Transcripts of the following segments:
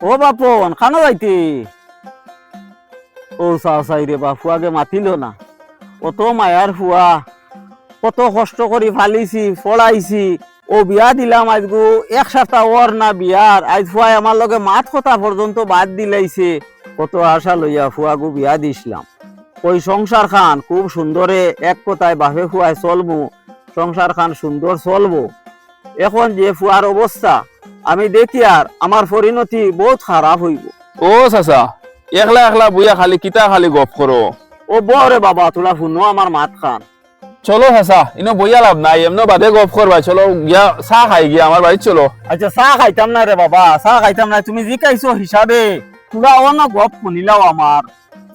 ও বাপন, খানো যাইতে। ও চাই রে বা ফুয়াকে মাতিল না। কত মায়ার ফুয়া কত কষ্ট করি ফালিছি ফলাইছি ও বিয়া দিলাম আজগু এক সপ্তাহ ওর না বিয়ার আজ ফুয়াই আমার লগে মাত কথা পর্যন্ত বাদ দিলাইছে। কত আশা লইয়া ফুয়াগু বিয়া দিছিলাম। ওই সংসার খান, খুব সুন্দরে এক কথায় বাপে ফুয়ায় চলবো সংসার খান সুন্দর চলবো এখন যে ফুয়ার অবস্থা আমি দেখি আর আমার পরিণতি বহুত খারাপ হইব। ও চাচা একলা একলা বইয়া খালি কিতা খালি গপ করো। ও বরে বাবা তোরা শুনো আমার মাত খান। চলো চাচা ইনো বইয়া লাভ নাই এমন বাদে গপ করবা চলো গিয়া চাহ খাই গিয়া আমার বাড়িতে চলো। আচ্ছা চাহ খাইতাম না রে বাবা চাহ খাইতাম না তুমি জিকাইছো হিসাবে তোরা অন্য গপ শুনিলাও আমার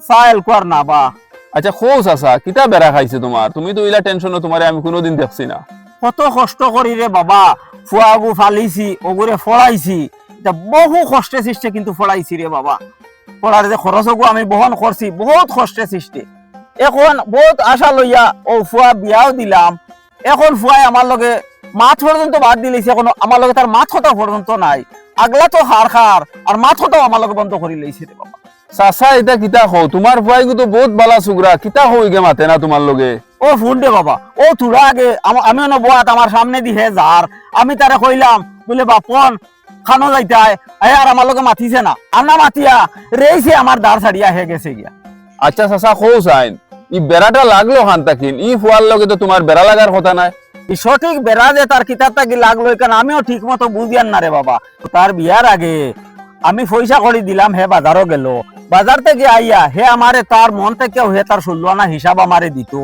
চাহ এলকুয়ার না বা আচ্ছা খো চাচা কিতা বেড়া খাইছে তোমার তুমি তো ইলা টেনশন তোমারে আমি কোনোদিন দেখছি না। কত কষ্ট করি রে বাবা ফুয়াগু ফালিছি ওগুরে ফড়াইছি এটা বহু কষ্টে সৃষ্টি কিন্তু ফড়াইছি রে বাবা। পড়ার যে খরচকু আমি বহন করছি বহুত কষ্টে সৃষ্টি। এখন বহুত আশা লইয়া ও ফুয়া বিয়াও দিলাম। এখন ফুয়াই আমার লগে মাছ পর্যন্ত বাদ দিলেছে এখন আমার লগে তার মাছ কথা পর্যন্ত নাই। আগলা তো হার খার আর মাছ কথাও আমার লগে বন্ধ করি লইছে রে বাবা। চাচা এটা কিতা খো তোমার ফুয়াই তো বহুত বালা চুগরা কিতা হইগে মাতে না তোমার লগে? ও ফোন দে বাবা ও তোরা আগে আম- অন বয়াত আমার সামনে দি হে যার। আমি তারে কইলাম বলে বাপন খানো যাইতায় এ আর আমার লগে মাতিছে না। আনা মাতিয়া রেইছে আমার দাঁড় ছাড়িয়া হে গেছে গিয়া। আচ্ছা চাচা খো চাইন ই বেড়াটা লাগল খান তাকিন ই ফুয়ার লগে তো তোমার বেড়া লাগার কথা নাই। ই সঠিক বেড়া যে তার কিতাবটা কি লাগল কারণ আমিও ঠিক মতো বুঝিয়ান না রে বাবা। তার বিয়ার আগে আমি পয়সা করে দিলাম হে বাজারও গেল। বাজার থেকে আইয়া হে আমারে তার মন থেকেও হে তার ষোলো আনা হিসাব আমারে দিত।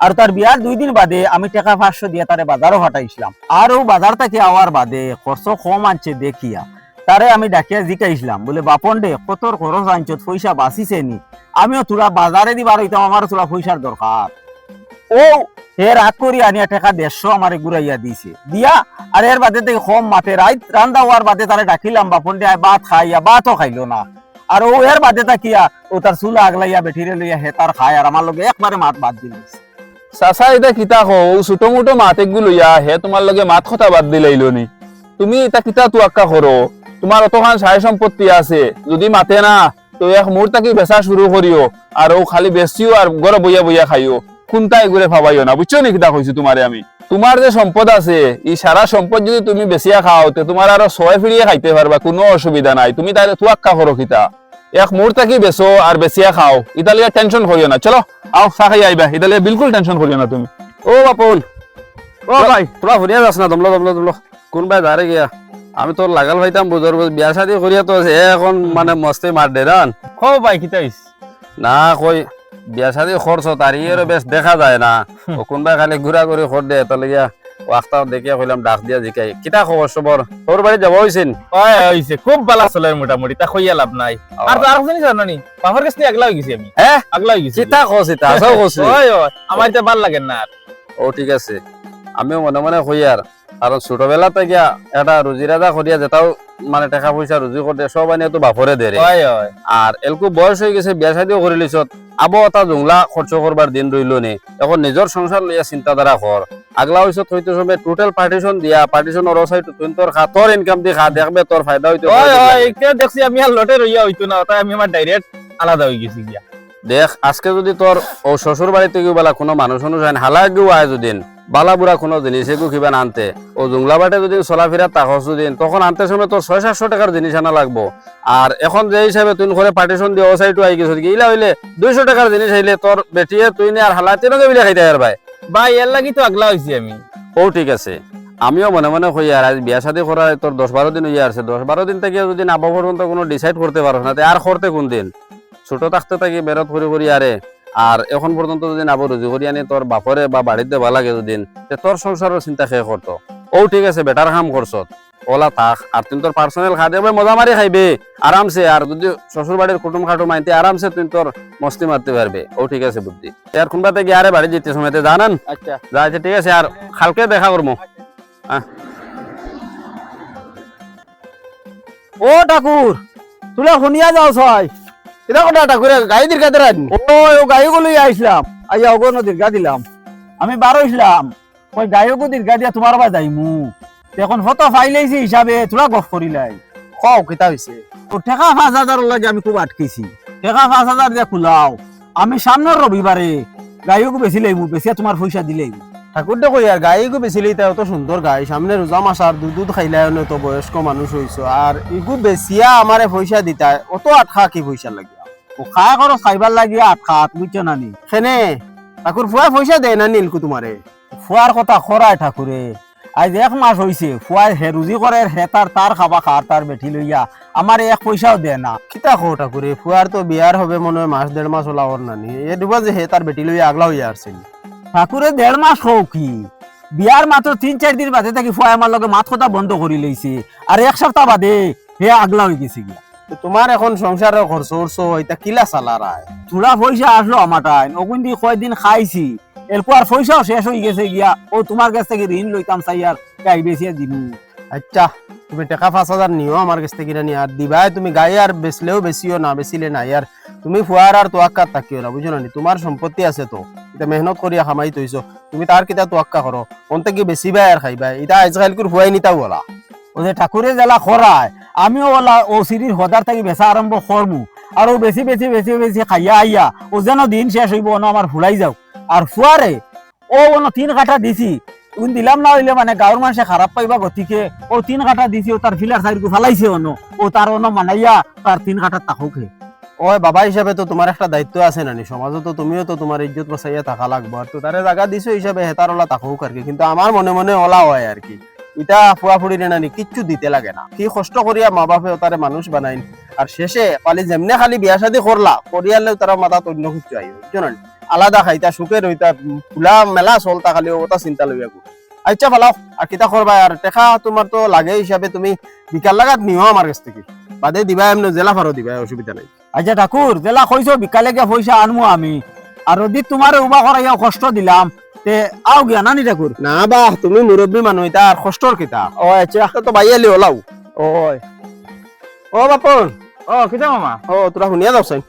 আর তার বিয়ার দুই দিন বাদে আমি টাকা পাঁচশো দিয়ে তারে বাজারও ফাটাইছিলাম আর ও বাজার থেকে আওয়ার বাদে খরচ কম আনছে দেখিয়া। তারে আমি ডাকিয়া জিকাইছিলাম, বলে, বাপন দে কতর খরচ আনছত পয়সা বাঁচিছে নি? আমিও তোরা বাজারে দিবার হইতাম আমার তোরা পয়সার দরকার। ও হে রাত করি আনিয়া টাকা দেড়শো আমারে ঘুরাইয়া দিছে। দিয়া, আর এর বাদে থেকে কম মাতে রাইত রান্দা হওয়ার বাদে তারে ডাকিলাম, বাপন দে ভাত খাইয়া ভাতও খাইলো না। আর ও এর বাদে তাকিয়া ও তার চুলা আগলাইয়া বেঠিরে লইয়া হে তার খায়, আর আমার লগে একবারে মাত বাদ দিল। চাচা এটা কিতা খো ও ছোট মোটো মাতগুলো হে তোমার লগে মাত কথা বাদ দিলাইলো নি তুমি এটা কিতা তুয়াক্কা করো তোমার অতখান সাই সম্পত্তি আছে। যদি মাতে না, তো এক মোর তাকি বেচা শুরু করিও আর ও খালি বেচিও আর ঘরে বইয়া বইয়া খাইও কোনটাই ঘুরে ভাবাইও না? বুঝছ নি কিতা কইছি তোমারে আমি? তোমার যে সম্পদ আছে এই সারা সম্পদ যদি তুমি বেচিয়া খাও, তে তোমার আরও ছয় ফিরিয়ে খাইতে পারবা কোনো অসুবিধা নাই। তুমি তাহলে তুয়াক্কা করো কিতা। এক মোর তাকি বেচো আর বেচিয়া খাও ইতালিয়া টেনশন করিও না। চলো আও খাই আইবা ইতালিয়া বিলকুল টেনশন করিও না তুমি। ও বাপন ও ভাই। তোরা ফুরিয়া যাস না দমলো দমলো দমলো। কোনবাই ধারে গিয়া। আমি তোর লাগাল ভাইতাম বুঝর বুঝ বিয়া শাদি করিয়া তো এখন মানে মস্তে মার দে রান ও ভাই কিতা না কই বিয়া শাদি খরচ তার ইয়েরও বেশ দেখা যায় না। ও কোনবাই খালি ঘুরা ঘুরি খর দে তাহলে গিয়া। দেখিয়া কইলাম ডাক দিয়া জিকাই। কিতা খবর সবর তোর বাড়ি যাব হইছেন হয় হইছে খুব বালা চলে মোটামুটি তা কইয়া লাভ নাই। আর তো আর জানি জানো কাছে আগলা গেছি আমি। হ্যাঁ আগলা গেছি। চিতা আসাও কছি হয় হয় আমার এটা ভালো লাগে না ও ঠিক আছে। আমিও মনে মনে কই আর কারণ ছোটবেলা থেকে একটা রুজি রাজা করিয়া যেটাও মানে টাকা পয়সা রুজি করে সব আনিয়া তো বাপরে দে রে হয় হয়। আর এলকু বয়স হয়ে গেছে বিয়া শাদিও করে লিছত আবো এটা জংলা খরচ করবার দিন রইল নে। এখন নিজের সংসার লইয়া চিন্তাধারা কর আগলা হইছত হইতে সময় টোটাল পার্টিশন দিয়া পার্টিশন ওর সাইড তুই তোর খা তোর ইনকাম দি খা দেখবে তোর ফায়দা হইতে হয় হয় এটা দেখছি আমি আর লটে রইয়া হইতো না তাই আমি আমার ডাইরেক্ট আলাদা হয়ে গেছি গিয়া। দেখ আজকে যদি তোর ও শ্বশুর বাড়িতে গিয়ে বেলা কোনো মানুষ আইন হালা গিয়ে আয় যদিন বালা বুড়া কোনো জিনিস এগু কিবা আনতে ও জুংলা বাটে যদি চলাফেরা তাকস যদিন তখন আনতে সময় তোর ছয় সাতশো টাকার জিনিস আনা লাগবো। আর এখন যে হিসাবে তুই করে পার্টিশন দিয়ে ও সাইডও আই গেছ ইলা হইলে দুইশো টাকার জিনিস আইলে তোর বেটিয়ে তুই নে আর হালা তিনকে বিলে খাইতে আর ভাই। ভাই, এর লাগি তো আগলা হইছি আমি। ও, ঠিক আছে। আমিও মনে মনে কই, আর বিয়া শাদী করার তোর দশ বারো দিন হইয়া আছে। দশ বারো দিন থেকে যদি না পর্যন্ত কোনো ডিসাইড করতে পারো না আর করতে কোন দিন? ছোট থাকতে থাকি বেরত করি করি আরে। আর এখন পর্যন্ত যদি না রুজি করি আনি তোর বাপরে বা বাড়িতে দেবা লাগে যদি তোর সংসারের চিন্তা শেষ করতো? ও, ঠিক আছে বেটার কাম করছত ওলা থাক আর তোর পার্সোনাল খা দেবে মজা মারি খাইবে। আরামসে আর যদি শ্বশুর বাড়ির কুটুম খাটুম আইতে আরামসে তুই তোর মস্তি মারতে পারবে। ও ঠিক আছে বুদ্ধি। আর আরে বাড়ি যেতে সময়তে জানান? আচ্ছা। ঠিক আছে আর কালকে দেখা করব ও ঠাকুর শুনিয়া যাও ছয় এটা কোটা ঠাকুরে গাড়ি দির কাদের ও ও লই আইসলাম। আইয়া ওগো নদীর গা দিলাম। আমি বারো ইসলাম ওই গায়কও দীর্ঘা দিয়া তোমার বা যাইমু। এখন ফটো ফাইলাইছি হিসাবে তোরা গফ করিলাই কও কিতা হইছে? ও টাকা পাঁচ হাজার লাগে আমি খুব আটকেছি। টাকা পাঁচ হাজার দিয়ে খোলাও। আমি সামনের রবিবারে গাইক বেশি লাগবো বেশি তোমার পয়সা দিলেই ঠাকুর দেখো ইয়ার গাই গো বেচিলি তাই অত সুন্দর গাই সামনে রোজা মাস আর দুধ দুধ খাইলাই তো বয়স্ক মানুষ হইছো আর ইগু বেচিয়া আমারে পয়সা দিতা অত আটকা কি পয়সা লাগিয়া ও খায় করো খাইবার লাগিয়া আট খাত বুঝছ না নি? সেনে ঠাকুর ফুয়া পয়সা দেয় না নীলকু তোমারে ফুয়ার কথা খরায় ঠাকুরে আজ এক মাস হইছে ফুয়ার হে রুজি করে হে তার তার খাবা খার তার বেঠি লইয়া আমার এক পয়সাও দেয় না। কিতা কো ঠাকুরে ফুয়ার তো বিয়ার হবে মনে হয় মাস দেড় মাস ওলা ওর নানি এ দুবা যে হে তার বেটি লইয়া আগলা হইয়া আসছিল ঠাকুরে দেড় মাস হোক কি? বিয়ার মাত্র তিন চার দিন বাদে থাকি ফুয়া আমার লগে মাত কথা বন্ধ করে লইছে আর এক সপ্তাহ বাদে হে আগলা হয়ে গেছে গিয়া। তোমার এখন সংসারের খরচ উরছ এটা কিলা চালারায় থোড়া পয়সা আসলো আমার টাইম ওগুন দিয়ে কয়দিন খাইছি। এরপর পয়সাও শেষ হয়ে গেছে গিয়া। ও তোমার কাছ থেকে ঋণ লইতাম চাই আর গাই বেশিয়া দিনু। আচ্ছা তুমি টাকা পাঁচ হাজার নিও আমার কাছ থেকে নিয়ে আর দিবাই। তুমি গায়ে আর বেচলেও বেশিও না বেচিলে নাই। আর তুমি ফুয়ার আর তোয়াক্কা থাকিও না বুঝো না নি? তোমার সম্পত্তি আছে তো। এটা মেহনত করিয়া খামাই তৈছো তুমি তার কিতা তোয়াক্কা করো অন্তে কি বেচিবাই আর খাইবাই? এটা আজকাল করে ফুয়াই নিতাও বলা। ও যে ঠাকুরে জেলা খরায় আমিও ওলা ও সিঁড়ির হদার থেকে বেচা আরম্ভ করমু আর বেশি বেশি বেশি বেশি খাইয়া, আইয়া ও যেন দিন শেষ হইব অন আমার ফুলাই যাও আর ফুয়ারে ও অন তিন কাঠা দিছি। উন দিলাম না হইলে মানে গাঁৱৰ মানুষে খারাপ পাইবা গতিকে ও তিন কাঠা দিছি ও তার ফিলার সাইড ফালাইছে অন ও তার অন মানাইয়া তার তিন কাঠা তাকুকে ওই বাবা হিসাবে তো তোমার একটা দায়িত্ব আছে নানি। সমাজে তো তুমিও তো তোমার ইজ্জত বাঁচাইয়া থাকা লাগবো। আর তো তারে জায়গা দিছো হিসাবে হেতার ওলা থাকুক আর কি। কিন্তু আমার মনে মনে ওলা হয় আর কি। ইটা ফুয়া ফুড়ি নানি কিচ্ছু দিতে লাগে না। কি কষ্ট করিয়া মা বাপে তারে মানুষ বানাইন আর শেষে পালি যেমনে খালি বিয়া শাদি করলা করিয়ালেও তারা মাথা অন্য কিছু বুঝছ না আলাদা খাইতা সুখে উম, খোলা মেলা চলতা খালি ওটা চিন্তা লইয়া গো আচ্ছা ফালাও আর কিতা করবা আর টেকা তোমার তো লাগে হিসাবে তুমি বিকাল লাগাত নিও আমার কাছ থেকে। বাদে দিবা এমনি জেলা ফারো দিবা অসুবিধা নাই। আচ্ছা ঠাকুর জেলা কইছো বিকালে গিয়া পয়সা আনমু আমি। আর যদি তোমার উবা করাইয়া কষ্ট দিলাম। তে আও গিয়া নানি ঠাকুর না বা তুমি মুরব্বী মানুহ এটা আর কষ্টর কিতা ও আচ্ছা। তা বাইয়ালি ওলাও। ও বাপন। ও কিতা মামা ও তোরা শুনিয়া যাও চাই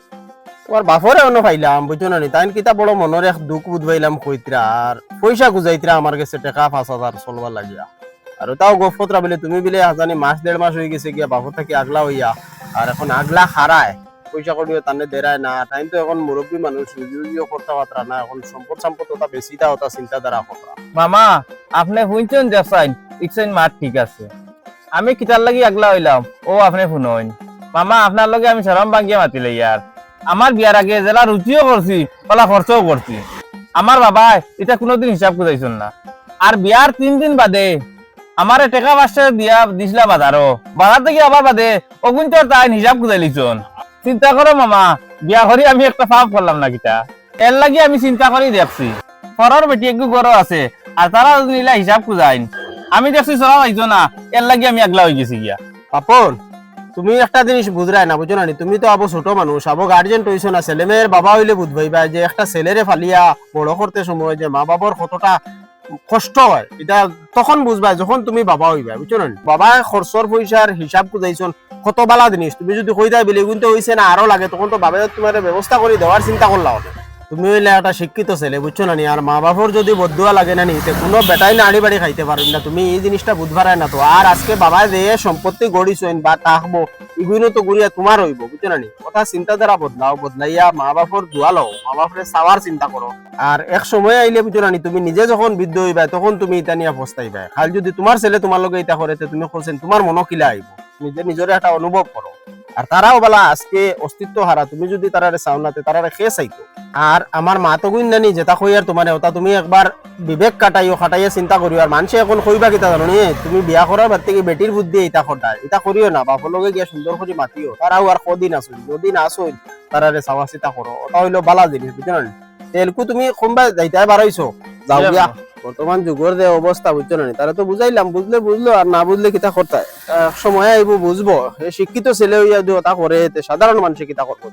তোমার বাপরে অন্য পাইলাম বুঝছ নি তাই কিতা বড় মনের এক দুঃখ বুধবাইলাম কইতরা আর পয়সা গুজাইতরা আমার কাছে টাকা পাঁচ হাজার চলবার লাগিয়া। আর তাও গফতরা বলে তুমি বিলে জানি মাস দেড় মাস হয়ে গেছে গিয়া বাপর থাকি আগলা হইয়া আর এখন আগলা হারায় পয়সা করিও তানে দেরায় না। টাইম তো এখন মুরব্বী মানুষ রুজিও করতে পাত্রা না এখন সম্পদ সম্পদ ওটা বেশি তা ওটা চিন্তাধারা করা মামা, আপনি শুনছেন যাচ্ছেন ইকছেন মাত ঠিক আছে। আমি কিতার লাগি আগলা হইলাম ও আপনি শুনইন। মামা আপনার লগে আমি সরম বাঙ্গিয়া মাতিলে ইয়ার আমার বিয়ার আগে জেলা রুচিও করছি ওলা খরচও করছি আমার বাবা এটা কোনোদিন হিসাব খুঁজাইছেন না। আর বিয়ার তিন দিন বাদে আমার টেকা পাঁচটা দিয়া দিছিলা বাজারও বাজার থেকে আবার বাদে অগুন তো তাই হিসাব খুঁজাই লিছন চিন্তা করো মামা, বিয়া করি আমি একটা পাপ করলাম না কিতা। এর লাগি আমি চিন্তা করি দেখছি। পরের বেটি একটু গরো আছে আর তারা নিলা হিসাব খুঁজাইন। আমি দেখছি চলা পাইছো না এর লাগি আমি আগলা হয়ে গেছি গিয়া। পাপন তুমি একটা জিনিস বুঝরাই না বুঝো না? তুমি তো আবো ছোট মানুষ আবো গার্জেন টইছো না। ছেলে মেয়ের বাবা হইলে বুঝবাইবা যে একটা ছেলেরে ফালিয়া বড় করতে সময় যে মা বাবার কতটা কষ্ট হয়। এটা তখন বুঝবা, যখন তুমি বাবা হইবা বুঝছ নি? বাবা খরচর পয়সার হিসাব খুঁজাইছন কত বালা জিনিস? তুমি যদি কই দেয় বেলে কিন্তু হইছে না, আরও লাগে, তখন তো বাবা তোমার ব্যবস্থা করে দেওয়ার চিন্তা করলা হবে তুমি হইলে একটা শিক্ষিত ছেলে, বুঝছ না? আর মা বাবার যদি বদুয়া লাগে না নিতে কোনো বেটাই না আড়ি বাড়ি খাইতে পারবেন না। তুমি এই জিনিসটা বুঝবারাই না তো। আর আজকে বাবা যে সম্পত্তি গড়িছেন বা তাকবো ইগুইনো তো গড়িয়া তোমার হইব, বুঝছ না? কথা চিন্তাধারা বদলাও, বদলাইয়া মা বাপর দোয়া লও মা বাপরে চাওয়ার চিন্তা করো আর এক সময় আইলে বুঝছ না নি? তুমি নিজে যখন বৃদ্ধ হইবা তখন তুমি এটা নিয়ে পস্তাইবা খাল যদি তোমার ছেলে তোমার লগে এটা করে তুমি করছেন তোমার মনো কিলা আইব নিজে নিজরে একটা অনুভব করো আর তারাও বলা আজকে অস্তিত্ব হারা তুমি যদি তারারে চাও না তে তারারে খেয়ে চাইতো। আর আমার মা তো গুণ নানি যেটা কই আর তোমার ওটা তুমি একবার বিবেক কাটাইও খাটাইয়া চিন্তা করিও আর মানুষে এখন কইবা কিতা জানো নি তুমি বিয়া করার বাদ থেকে বেটির বুদ্ধি এটা খটায় এটা করিও না বাপর লগে গিয়া সুন্দর করে মাতিও। তারাও আর কদিন আসুন যদি না আসুন তারারে চাওয়া চিতা করো ওটা হইল বালা জিনিস বুঝছ না? তেলকু তুমি কোনবা যাইতে বাড়াইছো যাও গিয়া। বর্তমান যুগের যে অবস্থা বুঝছ না তারা তো বুঝাইলাম বুঝলে বুঝলো আর না বুঝলে কিতা করতে সময় আইব বুঝব শিক্ষিত ছেলে হইয়া তা করে সাধারণ মানুষে কিতা করব